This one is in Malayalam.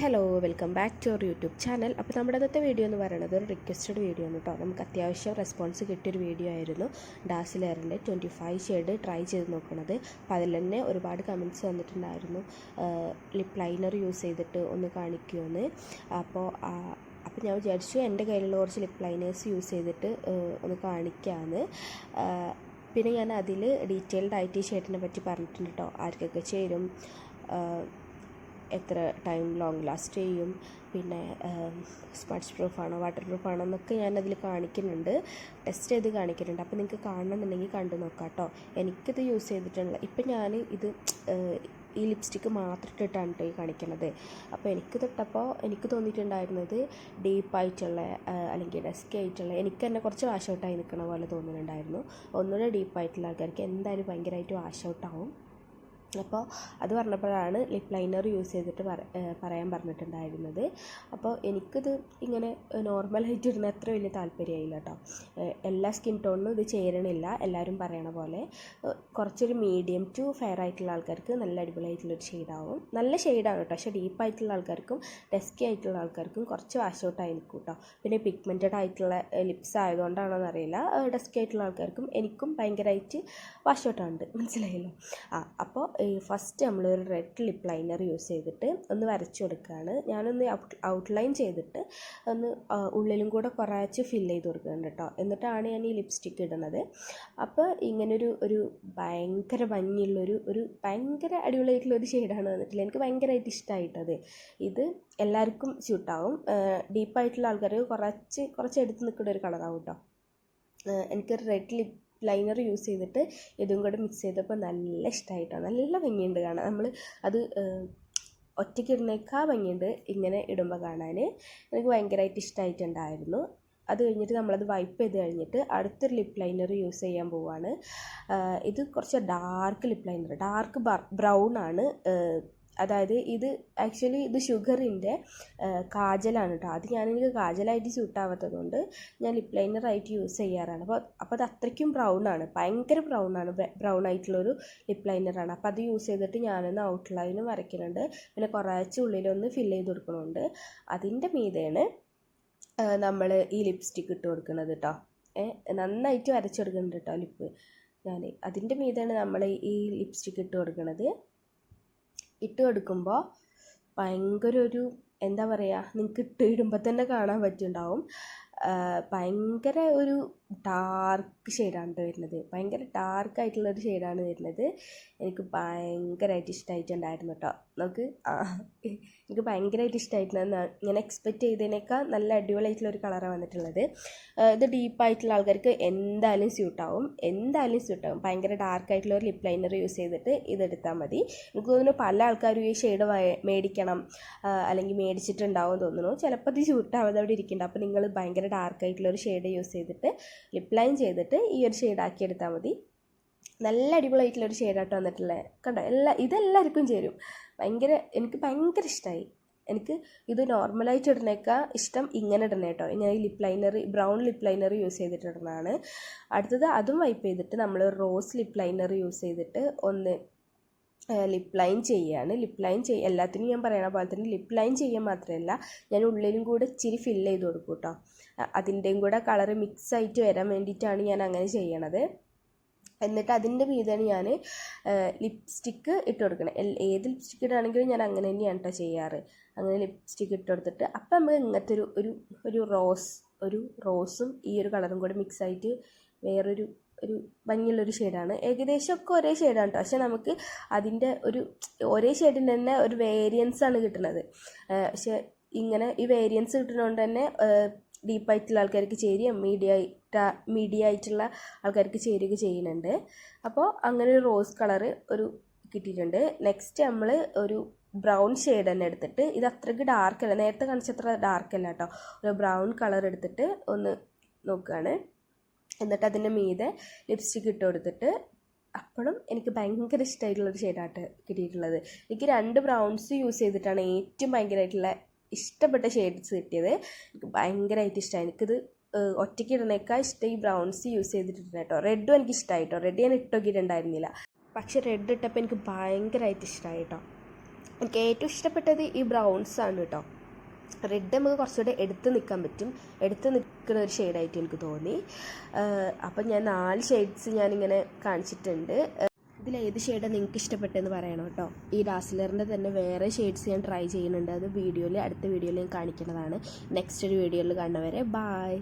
Hello welcome back to our YouTube channel അപ്പോൾ നമ്മുടെ ഇന്നത്തെ വീഡിയോ എന്ന് പറയുന്നത് ഒരു റിക്വസ്റ്റഡ് വീഡിയോ ആണ് കേട്ടോ നമുക്ക് അത്യാവശ്യം റെസ്പോൺസ് കിട്ടിയൊരു വീഡിയോ ആയിരുന്നു. ഡാസിലെയറിന്റെ ട്വന്റി ഫൈവ് ഷെയ്ഡ് ട്രൈ ചെയ്ത് നോക്കുന്നത് അപ്പോൾ അതിൽ തന്നെ ഒരുപാട് കമന്റ്സ് വന്നിട്ടുണ്ടായിരുന്നു. ലിപ് ലൈനർ യൂസ് ചെയ്തിട്ട് ഒന്ന് കാണിക്കുമെന്ന് അപ്പോൾ അപ്പോൾ ഞാൻ വിചാരിച്ചു എന്റെ കയ്യിലുള്ള കുറച്ച് ലിപ് ലൈനേഴ്സ് യൂസ് ചെയ്തിട്ട് ഒന്ന് കാണിക്കാമെന്ന് പിന്നെ ഞാൻ അതിൽ ഡീറ്റെയിൽഡ് ആയിട്ട് ഈ ഷെയ്ഡിനെ പറ്റി പറഞ്ഞിട്ടുണ്ട് കേട്ടോ ആർക്കൊക്കെ ചേരും. എത്ര ടൈം ലോങ് ലാസ്റ്റ് ചെയ്യും. പിന്നെ സ്മച്ച് പ്രൂഫാണോ വാട്ടർ പ്രൂഫാണോ എന്നൊക്കെ ഞാൻ അതിൽ കാണിക്കുന്നുണ്ട്. ടെസ്റ്റ് ചെയ്ത് കാണിക്കുന്നുണ്ട്. അപ്പോൾ നിങ്ങൾക്ക് കാണണമെന്നുണ്ടെങ്കിൽ കണ്ടു നോക്കാം കേട്ടോ എനിക്കിത് യൂസ് ചെയ്തിട്ടുള്ള ഇപ്പം ഞാൻ ഇത് ഈ ലിപ്സ്റ്റിക്ക് മാത്രം ഇട്ടിട്ടാണ് കേട്ടോ ഈ കാണിക്കുന്നത് അപ്പോൾ എനിക്ക് തൊട്ടപ്പോൾ എനിക്ക് തോന്നിയിട്ടുണ്ടായിരുന്നത് ഡീപ്പായിട്ടുള്ള അല്ലെങ്കിൽ ഡെസ്ക് ആയിട്ടുള്ള എനിക്ക് തന്നെ കുറച്ച് വാഷ് ഔട്ടായി നിൽക്കണ പോലെ തോന്നുന്നുണ്ടായിരുന്നു. ഒന്നുകൂടെ ഡീപ്പായിട്ടുള്ള ആൾക്കാർക്ക് എന്തായാലും ഭയങ്കരമായിട്ട് വാഷ് ഔട്ടാവും അപ്പോൾ അത് പറഞ്ഞപ്പോഴാണ് ലിപ് ലൈനർ യൂസ് ചെയ്തിട്ട് പറയാൻ പറഞ്ഞിട്ടുണ്ടായിരുന്നത്. അപ്പോൾ എനിക്കിത് ഇങ്ങനെ നോർമലായിട്ട് ഇടുന്ന അത്ര വലിയ താല്പര്യമായില്ല കേട്ടോ. എല്ലാ സ്കിൻ ടോണിനും ഇത് ചേരണില്ല. എല്ലാവരും പറയണ പോലെ കുറച്ചൊരു മീഡിയം ടു ഫെയർ ആയിട്ടുള്ള ആൾക്കാർക്ക് നല്ല അടിപൊളിയായിട്ടുള്ളൊരു ഷെയ്ഡാവും നല്ല ഷെയ്ഡാണ് കേട്ടോ. പക്ഷേ ഡീപ്പായിട്ടുള്ള ആൾക്കാർക്കും ഡെസ്കി ആയിട്ടുള്ള ആൾക്കാർക്കും കുറച്ച് വാഷ് ഔട്ട് ആയിരിക്കും കേട്ടോ. പിന്നെ പിഗ്മെന്റഡ് ആയിട്ടുള്ള ലിപ്സ് ആയതുകൊണ്ടാണോ എന്നറിയില്ല ഡെസ്കി ആയിട്ടുള്ള ആൾക്കാർക്കും എനിക്കും ഭയങ്കരമായിട്ട് വാഷ് ഔട്ട് ഉണ്ട് മനസ്സിലായല്ലോ? ആ അപ്പോൾ ഫസ്റ്റ് നമ്മളൊരു റെഡ് ലിപ് ലൈനർ യൂസ് ചെയ്തിട്ട് ഒന്ന് വരച്ചു കൊടുക്കുകയാണ് ഞാനൊന്ന് ഔട്ട്ലൈൻ ചെയ്തിട്ട് ഒന്ന് ഉള്ളിലും കൂടെ കുറച്ച് ഫിൽ ചെയ്ത് കൊടുക്കുന്നുണ്ട് കേട്ടോ. എന്നിട്ടാണ് ഞാൻ ഈ ലിപ്സ്റ്റിക്ക് ഇടുന്നത്. അപ്പോൾ ഇങ്ങനൊരു ഒരു ഭയങ്കര ഭംഗിയുള്ളൊരു ഒരു ഭയങ്കര അടിപൊളിയായിട്ടുള്ള ഒരു ഷെയ്ഡാണ് വന്നിട്ടില്ല എനിക്ക് ഭയങ്കരമായിട്ട് ഇഷ്ടമായിട്ടത് ഇത് എല്ലാവർക്കും സ്യൂട്ടാവും ഡീപ്പായിട്ടുള്ള ആൾക്കാർക്ക് കുറച്ച് കുറച്ച് എടുത്ത് നിൽക്കുന്ന ഒരു കളറാവും കേട്ടോ. എനിക്കൊരു റെഡ് ലിപ്പ് ലൈനർ യൂസ് ചെയ്തിട്ട് ഇതും കൂടെ മിക്സ് ചെയ്തപ്പോൾ നല്ല ഇഷ്ടമായിട്ടോ നല്ല ഭംഗിയുണ്ട് കാണാൻ. നമ്മൾ അത് ഒറ്റയ്ക്ക് ഇടുന്നേക്കാൾ ഭംഗിയുണ്ട് ഇങ്ങനെ ഇടുമ്പോൾ കാണാൻ എനിക്ക് ഭയങ്കരമായിട്ട് ഇഷ്ടമായിട്ടുണ്ടായിരുന്നു അത് കഴിഞ്ഞിട്ട് നമ്മളത് വൈപ്പ് ചെയ്ത് കഴിഞ്ഞിട്ട് അടുത്തൊരു ലിപ് ലൈനർ യൂസ് ചെയ്യാൻ പോവാണ്. ഇത് കുറച്ച് dark lip liner dark brown ആണ്. അതായത് ഇത് ആക്ച്വലി ഇത് ഷുഗറിന്റെ കാജലാണ് കേട്ടോ അത് ഞാൻ എനിക്ക് കാജലായിട്ട് സ്യൂട്ടാവാത്തത് കൊണ്ട് ഞാൻ ലിപ്പ് ലൈനറായിട്ട് യൂസ് ചെയ്യാറാണ്. അപ്പോൾ അപ്പോൾ അത് അത്രയ്ക്കും ബ്രൗൺ ആണ്. ഭയങ്കര ബ്രൗൺ ആണ്. ബ്രൗൺ ആയിട്ടുള്ളൊരു ലിപ് ലൈനറാണ് അപ്പോൾ അത് യൂസ് ചെയ്തിട്ട് ഞാനൊന്ന് ഔട്ട്ലൈനും വരയ്ക്കുന്നുണ്ട്. പിന്നെ കുറച്ച് ഉള്ളിലൊന്ന് ഫില്ല് ചെയ്ത് കൊടുക്കുന്നുണ്ട്. അതിന്റെ മീതെയാണ് നമ്മൾ ഈ ലിപ്സ്റ്റിക്ക് ഇട്ട് കൊടുക്കുന്നത് കേട്ടോ നന്നായിട്ട് വരച്ചു കൊടുക്കുന്നുണ്ട് കേട്ടോ ലിപ്പ് ഞാൻ അതിന്റെ മീതാണ് നമ്മൾ ഈ ലിപ്സ്റ്റിക്ക് ഇട്ട് കൊടുക്കുന്നത് ഇട്ട് കൊടുക്കുമ്പോൾ ഭയങ്കര ഒരു എന്താ പറയുക നിങ്ങൾക്ക് ഇട്ട് ഇടുമ്പോൾ തന്നെ കാണാൻ പറ്റുന്നുണ്ടാവും ഭയങ്കര ഒരു ഡാർക്ക് ഷെയ്ഡാണ് വരുന്നത്. ഭയങ്കര ഡാർക്ക് ആയിട്ടുള്ള ഒരു ഷെയ്ഡാണ് വരുന്നത്. എനിക്ക് ഭയങ്കരമായിട്ട് ഇഷ്ടമായിട്ടുണ്ടായിരുന്നു കേട്ടോ നമുക്ക് എനിക്ക് ഭയങ്കരമായിട്ട് ഇഷ്ടമായിട്ടുള്ള ഞാൻ എക്സ്പെക്റ്റ് ചെയ്തതിനേക്കാൾ നല്ല അടിപൊളിയായിട്ടുള്ള ഒരു കളറാണ് വന്നിട്ടുള്ളത്. ഇത് ഡീപ്പായിട്ടുള്ള ആൾക്കാർക്ക് എന്തായാലും സ്യൂട്ടാവും എന്തായാലും സ്യൂട്ടാവും ഭയങ്കര ഡാർക്ക് ആയിട്ടുള്ള ഒരു ലിപ്പ് ലൈനർ യൂസ് ചെയ്തിട്ട് ഇതെടുത്താൽ മതി. എനിക്ക് തോന്നുന്നു പല ആൾക്കാരും ഈ ഷെയ്ഡ് മേടിക്കണം അല്ലെങ്കിൽ മേടിച്ചിട്ടുണ്ടാവും തോന്നുന്നു. ചിലപ്പോൾ ഇത് സ്യൂട്ടാവാതെ അവിടെ ഇരിക്കുന്നുണ്ട് അപ്പോൾ നിങ്ങൾ ഭയങ്കര ഡാർക്ക് ആയിട്ടുള്ള ഒരു ഷെയ്ഡ് യൂസ് ചെയ്തിട്ട് ലിപ്പ് ലൈൻ ചെയ്തിട്ട് ഈ ഒരു ഷെയ്ഡ് ആക്കി എടുത്താൽ മതി. നല്ല അടിപൊളിയായിട്ടുള്ളൊരു ഷെയ്ഡായിട്ട് വന്നിട്ടുള്ളത്. കണ്ടോ? എല്ലാ ഇതെല്ലാവർക്കും ചേരും. ഭയങ്കര എനിക്ക് ഭയങ്കര ഇഷ്ടമായി എനിക്ക് ഇത് നോർമലായിട്ട് ഇടുന്നേക്കാൾ ഇഷ്ടം ഇങ്ങനെ ഇടണേ കേട്ടോ ഞാൻ ഈ lip liner brown lip liner use ചെയ്തിട്ട് ഇടുന്നതാണ്. അടുത്തത് അതും വൈപ്പ് ചെയ്തിട്ട് നമ്മൾ റോസ് ലിപ് ലൈനർ യൂസ് ചെയ്തിട്ട് ഒന്ന് ലിപ് ലൈൻ ചെയ്യുകയാണ് ലിപ് ലൈൻ ചെയ്യ എല്ലാത്തിനും ഞാൻ പറയണ പോലെ തന്നെ ലിപ് ലൈൻ ചെയ്യാൻ മാത്രമല്ല ഞാൻ ഉള്ളിലും കൂടെ ഇച്ചിരി ഫില്ല് ചെയ്ത് കൊടുക്കും കേട്ടോ അതിന്റെയും കൂടെ കളറ് മിക്സ് ആയിട്ട് വരാൻ വേണ്ടിയിട്ടാണ് ഞാൻ അങ്ങനെ ചെയ്യണത്. എന്നിട്ട് അതിന്റെ മീതാണ് ഞാൻ ലിപ്സ്റ്റിക്ക് ഇട്ട് കൊടുക്കണം. ഏത് ലിപ്സ്റ്റിക്ക് ഇടുകയാണെങ്കിലും ഞാൻ അങ്ങനെ തന്നെയാണ് കേട്ടോ ചെയ്യാറ്. അങ്ങനെ ലിപ്സ്റ്റിക്ക് ഇട്ട് കൊടുത്തിട്ട് അപ്പം നമുക്ക് ഇങ്ങനത്തെ ഒരു ഒരു ഒരു റോസ് ഒരു റോസും ഈ ഒരു കളറും കൂടെ മിക്സ് ആയിട്ട് വേറൊരു ഒരു ഭംഗിയുള്ളൊരു ഷെയ്ഡാണ് ഏകദേശം ഒക്കെ ഒരേ ഷെയ്ഡാണ് കേട്ടോ പക്ഷെ നമുക്ക് അതിന്റെ ഒരു ഒരേ ഷെയ്ഡിന് തന്നെ ഒരു വേരിയൻസ് ആണ് കിട്ടുന്നത് പക്ഷെ ഇങ്ങനെ ഈ വേരിയൻസ് കിട്ടുന്നതുകൊണ്ട് തന്നെ ഡീപ്പായിട്ടുള്ള ആൾക്കാർക്ക് ചേരുകയും മീഡിയ മീഡിയ ആയിട്ടുള്ള ആൾക്കാർക്ക് ചേരുക ചെയ്യുന്നുണ്ട്. അപ്പോൾ അങ്ങനെ ഒരു റോസ് കളറ് ഒരു കിട്ടിയിട്ടുണ്ട്. നെക്സ്റ്റ് നമ്മൾ ഒരു ബ്രൗൺ ഷെയ്ഡ് തന്നെ എടുത്തിട്ട് ഇത് അത്രയ്ക്ക് ഡാർക്ക് അല്ല. നേരത്തെ കാണിച്ചത്ര ഡാർക്ക് അല്ല കേട്ടോ. ഒരു ബ്രൗൺ കളർ എടുത്തിട്ട് ഒന്ന് നോക്കുകയാണ് എന്നിട്ട് അതിന്റെ മീതെ ലിപ്സ്റ്റിക്ക് ഇട്ട് കൊടുത്തിട്ട് അപ്പോഴും എനിക്ക് ഭയങ്കര ഇഷ്ടമായിട്ടുള്ളൊരു ഷെയ്ഡായിട്ട് കിട്ടിയിട്ടുള്ളത്. എനിക്ക് രണ്ട് ബ്രൗൺസ് യൂസ് ചെയ്തിട്ടാണ് ഏറ്റവും ഭയങ്കരമായിട്ടുള്ള ഇഷ്ടപ്പെട്ട ഷെയ്ഡ്സ് കിട്ടിയത്. എനിക്ക് ഭയങ്കരമായിട്ട് ഇഷ്ടമായി എനിക്കിത് ഒറ്റയ്ക്ക് ഇടുന്നേക്കാൾ ഇഷ്ടം ഈ ബ്രൗൺസ് യൂസ് ചെയ്തിട്ടുണ്ട് കേട്ടോ റെഡും എനിക്ക് ഇഷ്ടമായി കേട്ടോ റെഡ് ഞാൻ ഇട്ടോക്കിയിട്ടുണ്ടായിരുന്നില്ല പക്ഷേ റെഡ് ഇട്ടപ്പോൾ എനിക്ക് ഭയങ്കരമായിട്ട് ഇഷ്ടമായി കേട്ടോ എനിക്ക് ഏറ്റവും ഇഷ്ടപ്പെട്ടത് ഈ ബ്രൗൺസ് ആണ് കേട്ടോ റെഡ് നമുക്ക് കുറച്ചുകൂടെ എടുത്ത് നിൽക്കാൻ പറ്റും. എടുത്ത് നിൽക്കുന്ന ഒരു ഷെയ്ഡായിട്ട് എനിക്ക് തോന്നി. അപ്പം ഞാൻ നാല് ഷെയ്ഡ്സ് ഞാനിങ്ങനെ കാണിച്ചിട്ടുണ്ട്. ഇതിൽ ഏത് ഷെയ്ഡാണ് നിങ്ങൾക്ക് ഇഷ്ടപ്പെട്ടതെന്ന് പറയണം കേട്ടോ. ഈ ഡാസ്ലറിന്റെ തന്നെ വേറെ ഷെയ്ഡ്സ് ഞാൻ ട്രൈ ചെയ്യുന്നുണ്ട്. അത് വീഡിയോയിൽ അടുത്ത വീഡിയോയിൽ ഞാൻ കാണിക്കുന്നതാണ്. നെക്സ്റ്റ് ഒരു വീഡിയോയിൽ കാണുന്നവരെ ബായ്